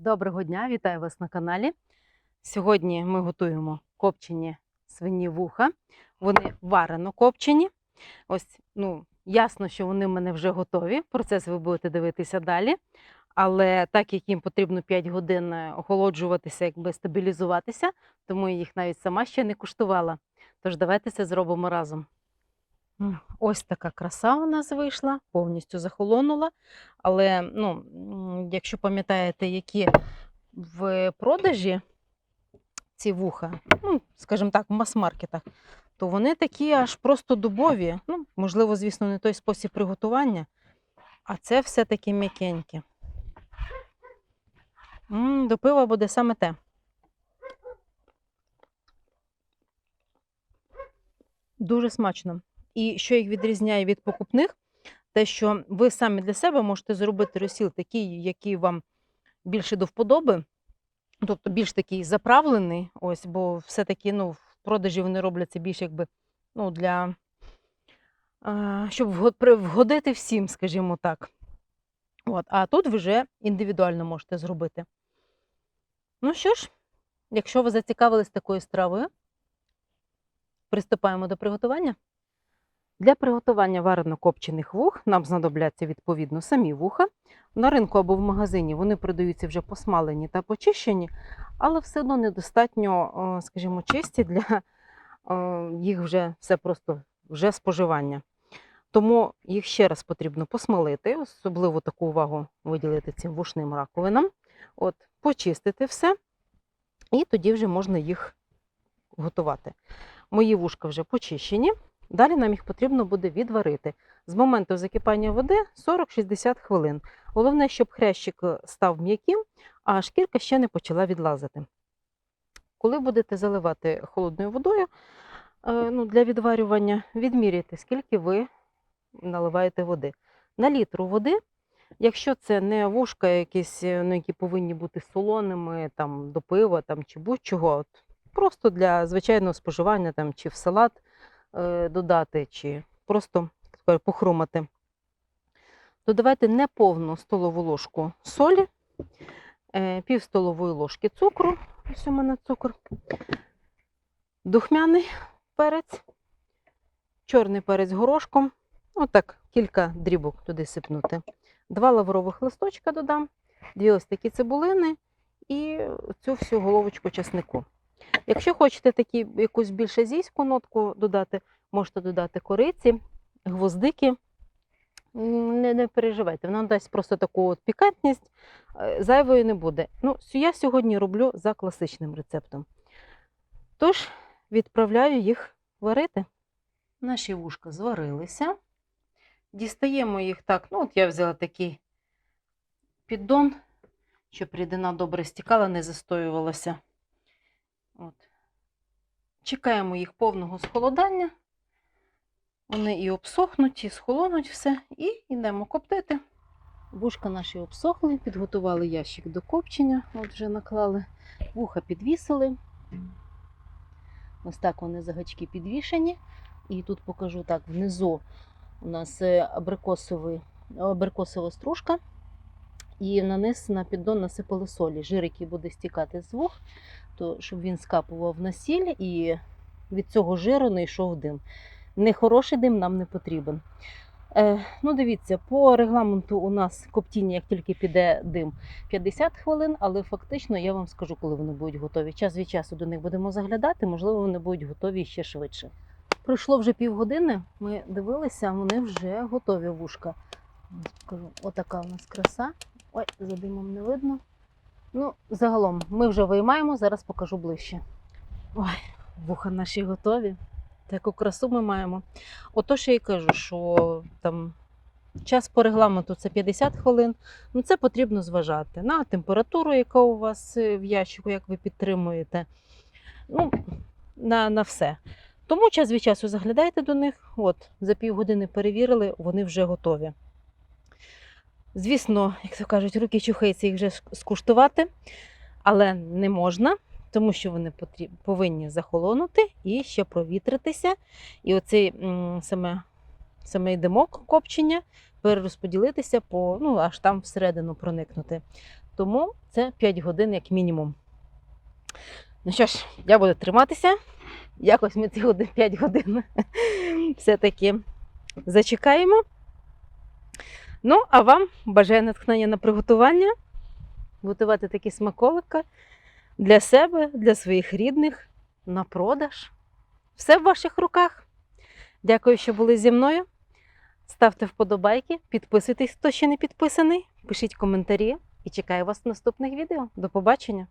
Доброго дня, вітаю вас на каналі. Сьогодні ми готуємо копчені свині вуха. Вони варено копчені. Ось, ну, ясно, що вони в мене вже готові. Процес ви будете дивитися далі. Але так як їм потрібно 5 годин е, охолоджуватися, якби стабілізуватися, тому я їх навіть сама ще не куштувала. Тож давайте це зробимо разом. Ось така краса у нас вийшла, повністю захолонула. Але ну, якщо пам'ятаєте, які в продажі ці вуха, ну, скажімо так, в мас-маркетах, то вони такі аж просто дубові. Ну, можливо, звісно, не той спосіб приготування, а це все таки м'якеньке. До пива буде саме те. Дуже смачно. І що їх відрізняє від покупних, те, що ви самі для себе можете зробити розсіл такий, який вам більше до вподоби, тобто більш такий заправлений, ось, бо все-таки ну, в продажі вони робляться більш якби ну, для щоб вгодити всім, скажімо так. От, а тут ви вже індивідуально можете зробити. Ну що ж, якщо ви зацікавились такою стравою, приступаємо до приготування. Для приготування варено-копчених вух нам знадобляться відповідно самі вуха. На ринку або в магазині вони продаються вже посмалені та почищені, але все одно недостатньо, скажімо, чисті для їх вже все просто вже споживання. Тому їх ще раз потрібно посмалити, особливо таку увагу виділити цим вушним раковинам. От, почистити все, і тоді вже можна їх готувати. Мої вушка вже почищені. Далі нам їх потрібно буде відварити. З моменту закипання води 40-60 хвилин. Головне, щоб хрящик е, став м'яким, а шкірка ще не почала відлазити. Коли будете заливати холодною водою е, ну, для відварювання, відміряйте, скільки ви наливаєте води. На літру води, якщо це не вушка, якісь, е, ну, які повинні бути солоними там, до пива там, чи будь-чого, просто для звичайного споживання там, чи в салат додати, чи просто так похрумати. Додавайте неповну столову ложку солі, е, пів столової ложки цукру. Ось у мене цукор. Духмяний перець, чорний перець горошком. Отак, кілька дрібок туди сипнути. Два лаврових листочка додам, дві ось такі цибулини і цю всю головочку чеснику. Якщо хочете такі, якусь більш азійську нотку додати, можете додати кориці, гвоздики. Не, не переживайте, вона дасть просто таку от пікантність, е, зайвої не буде. Ну, я сьогодні роблю за класичним рецептом. Тож, відправляю їх варити. Наші вушка зварилися. Дістаємо їх так. Ну, от я взяла такий піддон, щоб рідина добре стікала, не застоювалася. От. Чекаємо їх повного схолодання. Вони і обсохнуть, і схолонуть все, і йдемо коптити. Вушка наші обсохли, підготували ящик до копчення, от вже наклали, вуха підвісили. Ось так вони загачки підвішені. І тут покажу так, внизу у нас е, абрикосовий, абрикосова стружка. І на низ на піддон насипали солі. Жир, який буде стікати з вух, то щоб він скапував на сіль і від цього жиру не йшов дим. Нехороший дим нам не потрібен. Е, ну, дивіться, по регламенту у нас коптіння, як тільки піде дим, 50 хвилин, але фактично я вам скажу, коли вони будуть готові. Час від часу до них будемо заглядати, можливо, вони будуть готові ще швидше. Пройшло вже півгодини, ми дивилися, вони вже готові вушка. Отака у нас краса. Ой, за димом не видно. Ну, загалом, ми вже виймаємо, зараз покажу ближче. Ой, вуха наші готові. Таку красу ми маємо. Отож я і кажу, що там час по регламенту це 50 хвилин. Ну, це потрібно зважати на температуру, яка у вас е, в ящику, як ви підтримуєте. Ну, на, на все. Тому час від часу заглядайте до них. От, за півгодини перевірили, вони вже готові. Звісно, як то кажуть, руки чухаються їх вже скуштувати, але не можна, тому що вони повинні захолонути і ще провітритися. І оцей саме, саме димок копчення перерозподілитися по, ну, аж там всередину проникнути. Тому це 5 годин як мінімум. Ну що ж, я буду триматися. Якось ми ці 5 годин все-таки зачекаємо. Ну, а вам бажаю натхнення на приготування, готувати такі смаколики для себе, для своїх рідних, на продаж. Все в ваших руках. Дякую, що були зі мною. Ставте вподобайки, підписуйтесь, хто ще не підписаний, пишіть коментарі і чекаю вас в наступних відео. До побачення!